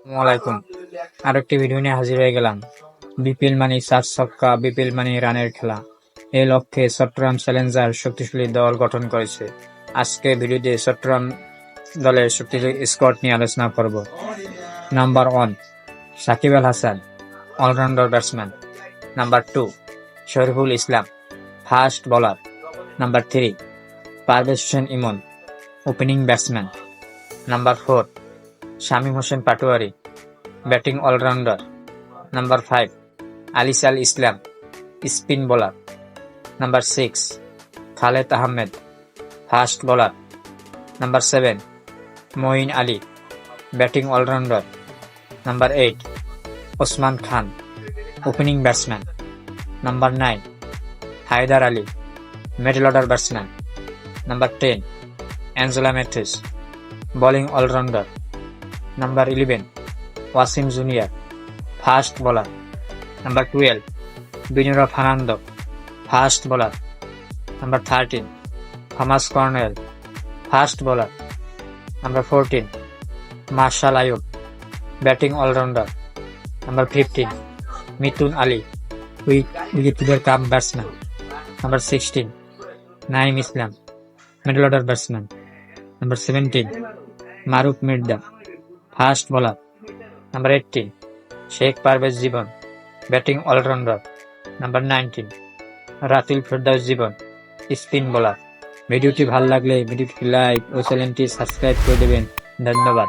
আসসালামাইকুম আর একটি ভিডিও নিয়ে হাজির হয়ে গেলাম। বিপিএল মানি চার ছক্কা বিপিএল মানি রানের খেলা। এই লক্ষ্যে চট্টগ্রাম চ্যালেঞ্জার শক্তিশালী দল গঠন করেছে। আজকে ভিডিওতে চট্টগ্রাম দলের শক্তিশালী স্কোয়াড নিয়ে আলোচনা করব। Number one Shakib Al Hasan allrounder batsman number two Shariful Islam fast bowler number three Parvez Hossain Emon opening batsman number four Shamim Hossain Patwari, batting allrounder. Number five, Alis Al Islam, spin bowler. Number six, Khaled Ahmed, fast bowler. Number seven, Moeen Ali, batting allrounder. Number eight, Osman Khan, opening batsman. Number nine, Haider Ali, middle order batsman. Number ten, Angelo Mathews bowling allrounder. Number eleven Wasim junior fast bowler number twelve Binura Fernando fast bowler number thirteen Thomas Cornell fast bowler number fourteen Marshall Ayub batting allrounder number fifteen Mithun Ali wicket keeper cum batsman number sixteen Naim Islam middle order batsman number seventeen Maruf Mirza fast bowler, number eighteen Sheikh Parvez Jibon, batting allrounder, number nineteen, Ratul Ferdous Jibon, spin bowler. ভিডিওটি ভালো লাগলে ভিডিওটি like ও চ্যানেলটি subscribe করে দেবেন। ধন্যবাদ।